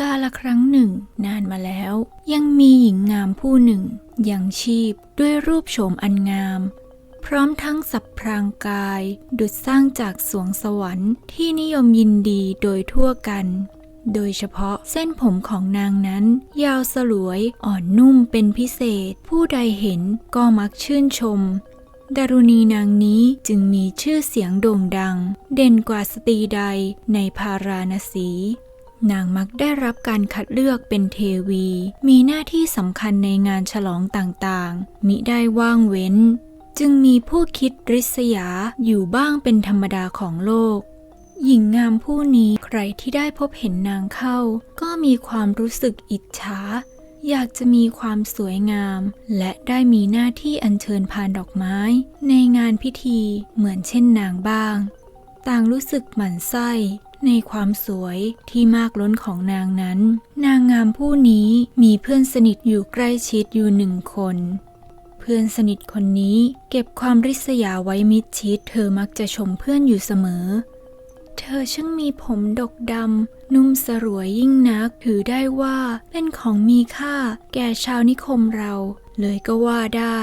กาละครั้งหนึ่ง นานมาแล้ว ยังมีหญิงงามผู้หนึ่ง ยังชีพด้วยรูปโฉมอันงาม พร้อมทั้งสับพรางกาย ดุจสร้างจากสวงสวรรค์ที่นิยมยินดีโดยทั่วกัน โดยเฉพาะเส้นผมของนางนั้น ยาวสลวยอ่อนนุ่มเป็นพิเศษ ผู้ใดเห็นก็มักชื่นชมดารุณีนางนี้จึงมีชื่อเสียงโด่งดัง เด่นกว่าสตรีใดในพาราณสี นางมักได้รับการคัดเลือกเป็นเทวี มีหน้าที่สำคัญในงานฉลองต่างๆ มิได้ว่างเว้น จึงมีผู้คิดริษยาอยู่บ้างเป็นธรรมดาของโลก หญิงงามผู้นี้ใครที่ได้พบเห็นนางเข้า ก็มีความรู้สึกอิจฉาอยากจะมีความสวยงาม และได้มีหน้าที่อัญเชิญพานดอกไม้ ในงานพิธีเหมือนเช่นนางบ้าง ต่างรู้สึกหมั่นไส้ ในความสวยที่มากล้นของนางนั้น นางงามผู้นี้มีเพื่อนสนิทอยู่ใกล้ชิดอยู่หนึ่งคน เพื่อนสนิทคนนี้เก็บความริษยาไว้มิดชิด เธอมักจะชมเพื่อนอยู่เสมอ เธอช่างมีผมดกดำนุ่มสรวยยิ่งนักถือได้ว่าเป็นของมีค่าแก่ชาวนิคมเรา เลยก็ว่าได้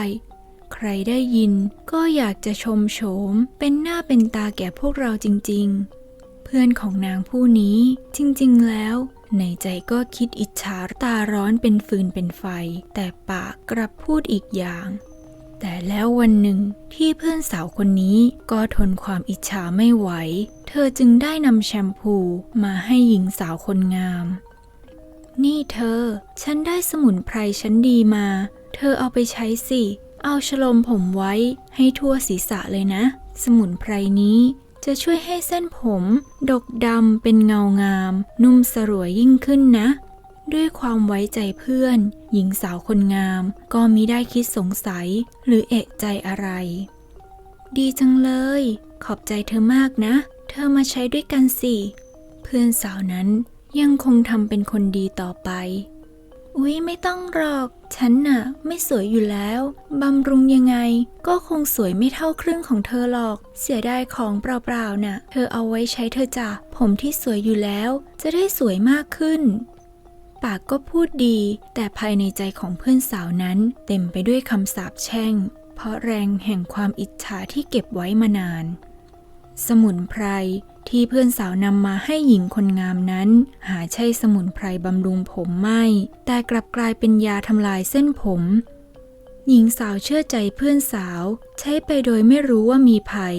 ใครได้ยินก็อยากจะชมโฉมเป็นหน้าเป็นตาแก่พวกเราจริง ๆ เพื่อนของนางผู้นี้ จริงๆแล้ว ในใจก็คิดอิจฉาตาร้อนเป็นฟืนเป็นไฟ แต่ปากกลับพูดอีกอย่าง แต่แล้ววันหนึ่งที่เพื่อนสาวคนนี้ก็ทนความอิจฉาไม่ไหว เธอจึงได้นำแชมพูมาให้หญิงสาวคนงาม นี่เธอ ฉันได้สมุนไพรชั้นดีมา เธอเอาไปใช้สิ เอาฉลมผมไว้ให้ทั่วศีรษะเลยนะ สมุนไพรนี้ จะช่วยให้เส้นผม ดกดำเป็นเงางาม นุ่มสรวยยิ่งขึ้นนะ ด้วยความไว้ใจเพื่อน หญิงสาวคนงาม ก็มิได้คิดสงสัย หรือเอะใจอะไร ดีจังเลย ขอบใจเธอมากนะ เธอมาใช้ด้วยกันสิ เพื่อนสาวนั้นยังคงทำเป็นคนดีต่อไป อุ๊ยไม่ต้องหรอก ฉันน่ะ ไม่สวยอยู่แล้ว บำรุงยังไง ก็คงสวยไม่เท่าครึ่งของเธอหรอก เสียดายของเปล่าๆน่ะ เธอเอาไว้ใช้เธอจ้ะ ผมที่สวยอยู่แล้ว จะได้สวยมากขึ้น ปากก็พูดดี แต่ภายในใจของเพื่อนสาวนั้น เต็มไปด้วยคำสาปแช่ง เพราะแรงแห่งความอิจฉาที่เก็บไว้มานาน สมุนไพรที่เพื่อนสาวนำมาให้หญิงคนงามนั้น หาใช่สมุนไพรบำรุงผมไม่ แต่กลับกลายเป็นยาทำลายเส้นผม หญิงสาวเชื่อใจเพื่อนสาว ใช้ไปโดยไม่รู้ว่ามีภัย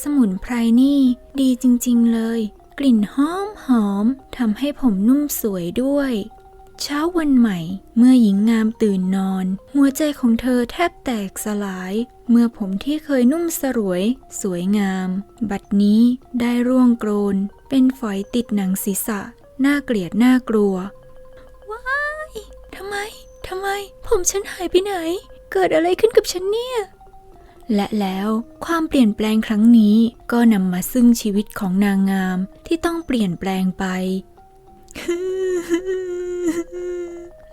สมุนไพรนี่ดีจริงๆเลย กลิ่นหอมหอมทำให้ผมนุ่มสวยด้วย เช้าวันใหม่ เมื่อหญิงงามตื่นนอน หัวใจของเธอแทบแตกสลาย เมื่อผมที่เคยนุ่มสรวย สวยงาม บัดนี้ได้ร่วงโกรน เป็นฝอยติดหนังศีรษะ น่าเกลียดน่ากลัว ว้ายทำไมทำไม ผมฉันหายไปไหน เกิดอะไรขึ้นกับฉันเนี่ย และแล้วความเปลี่ยนแปลงครั้งนี้ก็นำมาซึ่งชีวิตของนางงามที่ต้องเปลี่ยนแปลงไป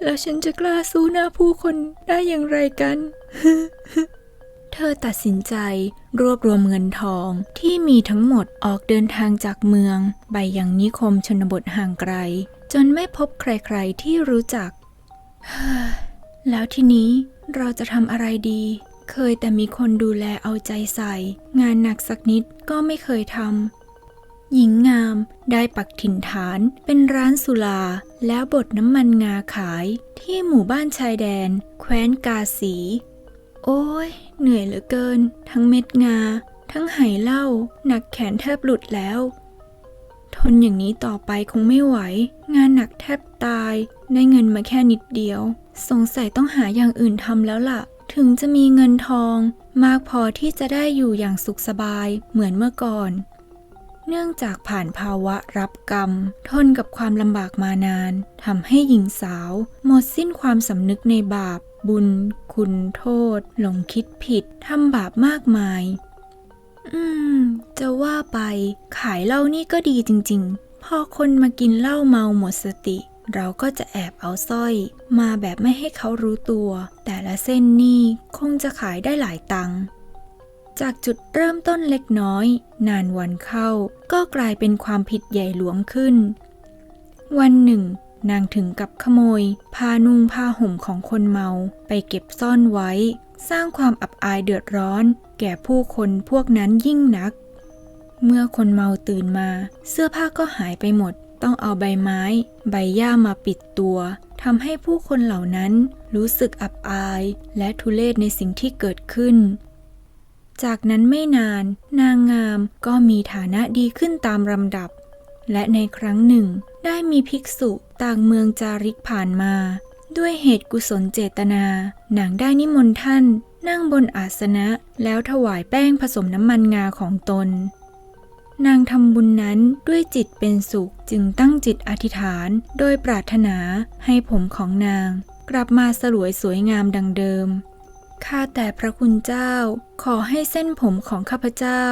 แล้วฉันจะกล้าสู้หน้าผู้คนได้อย่างไรกัน เธอตัดสินใจรวบรวมเงินทองที่มีทั้งหมดออกเดินทางจากเมือง ไปยังนิคมชนบทห่างไกล จนไม่พบใครๆที่รู้จัก แล้วทีนี้เราจะทำอะไรดี เคยแต่มีคนดูแลเอาใจใส่ งานหนักสักนิดก็ไม่เคยทำ หญิงงามได้ปักถิ่นฐานเป็นร้านสุลาแล้วบดน้ำมันงาขายที่หมู่บ้านชายแดน แคว้นกาสี โอ้ย เหนื่อยเหลือเกิน ทั้งเม็ดงา ทั้งไหเหล้าหนักแขนแทบหลุดแล้ว ทนอย่างนี้ต่อไปคงไม่ไหว งานหนักแทบตาย ได้เงินมาแค่นิดเดียว สงสัยต้องหาอย่างอื่นทำแล้วล่ะ ถึงจะมีเงินทอง มากพอที่จะได้อยู่อย่างสุขสบายเหมือนเมื่อก่อน เนื่องจากผ่านภาวะรับกรรม ทนกับความลำบากมานานทำให้หญิงสาว หมดสิ้นความสำนึกในบาป บุญ คุณโทษ หลงคิดผิดทำบาปมากมาย อืม จะว่าไปขายเหล้านี่ก็ดีจริง ๆ พอคนมากินเหล้าเมาหมดสติ เราก็จะแอบเอาสร้อย มาแบบไม่ให้เขารู้ตัว แต่ละเส้นนี่คงจะขายได้หลายตังค์ จากจุดเริ่มต้นเล็กน้อย นานวันเข้า ก็กลายเป็นความผิดใหญ่หลวงขึ้น วันหนึ่ง นางถึงกับขโมยผ้านุ่งผ้าห่มของคนเมาไปเก็บซ่อนไว้ สร้างความอับอายเดือดร้อน แก่ผู้คนพวกนั้นยิ่งนัก เมื่อคนเมาตื่นมา เสื้อผ้าก็หายไปหมด ต้องเอาใบไม้ ใบหญ้ามาปิดตัวทำให้ผู้คนเหล่านั้นรู้สึกอับอาย และทุเลศในสิ่งที่เกิดขึ้น จากนั้นไม่นาน นางงามก็มีฐานะดีขึ้นตามลำดับ และในครั้งหนึ่ง ได้มีภิกษุต่างเมืองจาริกผ่านมา ด้วยเหตุกุศลเจตนา นางได้นิมนต์ท่าน นั่งบนอาสนะแล้วถวายแป้งผสมน้ำมันงาของตน นางทำบุญนั้นด้วยจิตเป็นสุขจึงตั้งจิตอธิษฐานโดยปรารถนาให้ผมของนาง กลับมาสลวยสวยงามดังเดิม ข้าแต่พระคุณเจ้า ขอให้เส้นผมของข้าพเจ้า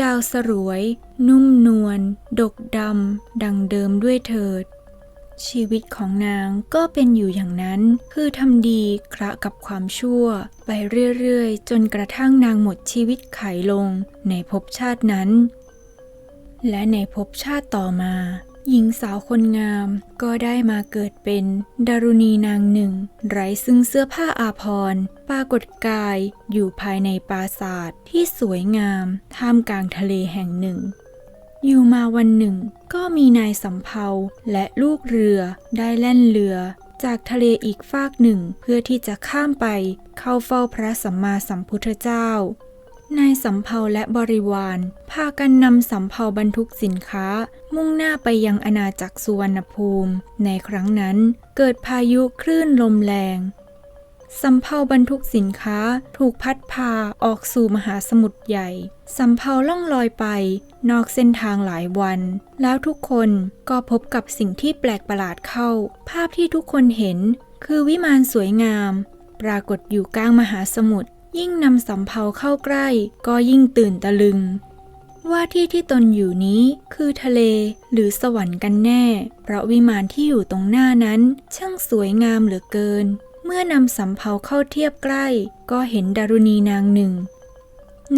ยาวสรวย นุ่มนวลดกดำดังเดิมด้วยเถิด ชีวิตของนางก็เป็นอยู่อย่างนั้น คือทำดีคละกับความชั่ว ไปเรื่อยๆ จนกระทั่งนางหมดชีวิตไขลงในภพชาตินั้น และในภพชาติต่อมา หญิงสาวคนงามก็ได้มาเกิดเป็นดารุณีนางหนึ่ง ไร้ซึ่งเสื้อผ้าอาภรณ์ปรากฏกายอยู่ภายในปราสาทที่สวยงาม ท่ามกลางทะเลแห่งหนึ่ง อยู่มาวันหนึ่ง ก็มีนายสำเภาและลูกเรือได้แล่นเรือ จากทะเลอีกฟากหนึ่งเพื่อที่จะข้ามไปเข้าเฝ้าพระสัมมาสัมพุทธเจ้า นายสำเภาและบริวาร พากันนำสำเภาบรรทุกสินค้า มุ่งหน้าไปยังอาณาจักรสุวรรณภูมิ ในครั้งนั้นเกิดพายุคลื่นลมแรงสำเภาบรรทุกสินค้าถูกพัดพาออกสู่มหาสมุทรใหญ่สำเภาล่องลอยไป นอกเส้นทางหลายวัน แล้วทุกคนก็พบกับสิ่งที่แปลกประหลาดเข้า ภาพที่ทุกคนเห็น คือวิมานสวยงาม ปรากฏอยู่กลางมหาสมุทร ยิ่งนำสำเภาเข้าใกล้ ก็ยิ่งตื่นตะลึง ว่าที่ที่ตนอยู่นี้คือทะเลหรือสวรรค์กันแน่ เพราะวิมานที่อยู่ตรงหน้านั้น ช่างสวยงามเหลือเกิน เมื่อนำสำเภาเข้าเทียบใกล้ ก็เห็นดารุณีนางหนึ่ง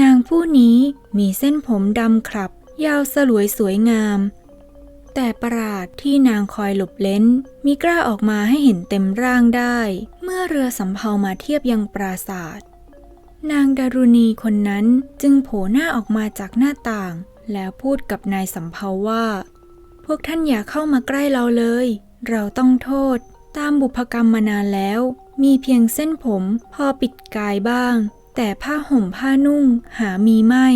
นางผู้นี้มีเส้นผมดำคลับ ยาวสลวยสวยงาม แต่ประหลาดที่นางคอยหลบเล้นมีกล้าออกมาให้เห็นเต็มร่างได้ เมื่อเรือสำเภามาเทียบยังปราศาสตร์ นางดารุณีคนนั้นจึงโผล่หน้าออกมาจากหน้าต่าง แล้วพูดกับนายสำเภาว่า พวกท่านอย่าเข้ามาใกล้เราเลย เราต้องโทษ ตามบุพกรรมมานานแล้ว มีเพียงเส้นผมพอปิดกายบ้าง แต่ผ้าห่มผ้านุ่งหามีไม่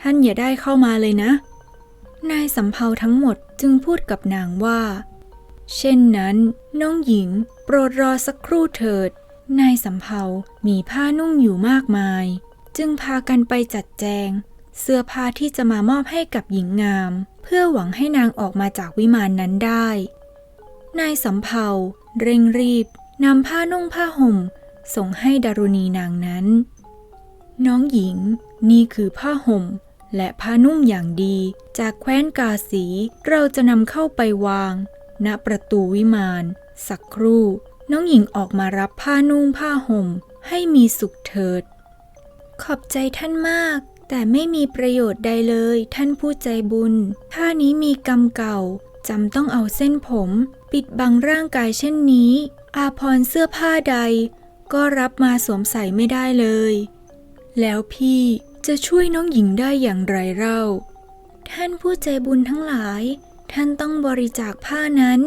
ท่านอย่าได้เข้ามาเลยนะ นายสำเภาทั้งหมดจึงพูดกับนางว่า เช่นนั้น น้องหญิง โปรดรอสักครู่เถิด นายสำเภามีผ้านุ่งอยู่มากมาย จึงพากันไปจัดแจง เสื้อผ้าที่จะมามอบให้กับหญิงงาม เพื่อหวังให้นางออกมาจากวิมานนั้นได้ นายสำเภาเร่งรีบนำผ้านุ่งผ้าห่ม ส่งให้ดารุณีนางนั้น น้องหญิงนี่คือผ้าห่ม และผ้านุ่งอย่างดี จากแคว้นกาสีเราจะนำเข้าไปวาง ณประตูวิมาน สักครู่ น้องหญิงออกมารับผ้านุ่งผ้าห่มให้มีสุขเถิด ขอบใจท่านมาก แต่ไม่มีประโยชน์ใดเลย ท่านผู้ใจบุญผ้านี้มีกรรมเก่าจำต้องเอาเส้นผม ปิดบังร่างกายเช่นนี้ อาพรเสื้อผ้าใด ก็รับมาสวมใส่ไม่ได้เลย แล้วพี่จะช่วยน้องหญิงได้อย่างไรเล่า ท่านผู้ใจบุญทั้งหลาย ท่านต้องบริจาคผ้านั้น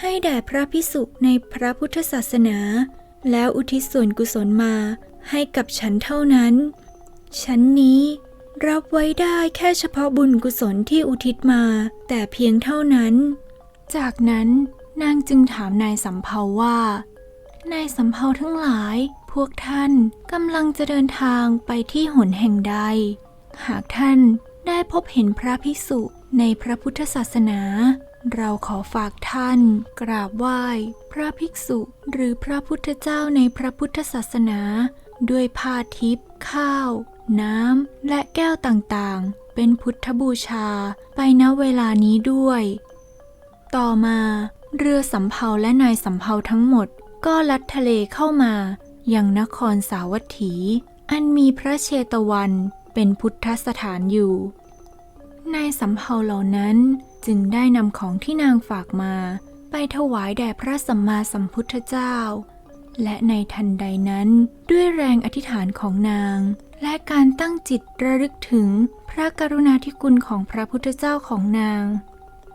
ให้แด่พระพิสุในพระพุทธศาสนา แล้วอุทิศส่วนกุศลมาให้กับฉันเท่านั้น ฉันนี้รับไว้ได้แค่เฉพาะบุญกุศลที่อุทิศมา แต่เพียงเท่านั้น จากนั้นนางจึงถามนายสำเภาว่า นายสำเภาทั้งหลาย พวกท่านกำลังจะเดินทางไปที่หนแห่งใด หากท่านได้พบเห็นพระภิกษุในพระพุทธศาสนา เราขอฝากท่าน กราบไหว้ พระภิกษุหรือพระพุทธเจ้าในพระพุทธศาสนา ด้วยผ้าทิพย์ข้าว น้ำ และแก้วต่างๆ เป็นพุทธบูชาไปณเวลานี้ด้วย ต่อมาเรือสำเภาและนายสำเภาทั้งหมด ก็ลัดทะเลเข้ามายังนครสาวัตถี อันมีพระเชตวันเป็นพุทธสถานอยู่ นายสำเภาเหล่านั้นจึงได้นำของที่นางฝากมา ไปถวายแด่พระสัมมาสัมพุทธเจ้า และในทันใดนั้นด้วยแรงอธิษฐานของนาง และการตั้งจิตระลึกถึงพระกรุณาธิคุณของพระพุทธเจ้าของนาง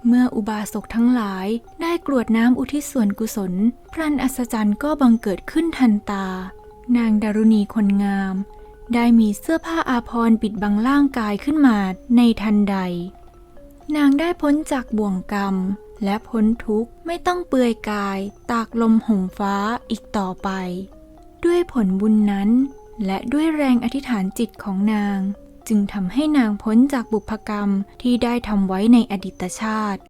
เมื่ออุบาสกทั้งหลายได้กรวดน้ำอุทิศส่วนกุศล พรันอัศจรรย์ก็บังเกิดขึ้นทันตา นางดารุณีคนงาม ได้มีเสื้อผ้าอาภรณ์ปิดบังร่างกายขึ้นมาในทันใด นางได้พ้นจากบ่วงกรรม และพ้นทุกข์ไม่ต้องเปลือยกาย ตากลมห่มฟ้าอีกต่อไป ด้วยผลบุญนั้น และด้วยแรงอธิษฐานจิตของนาง จึงทำให้นางพ้นจากบุพกรรมที่ได้ทำไว้ในอดีตชาติ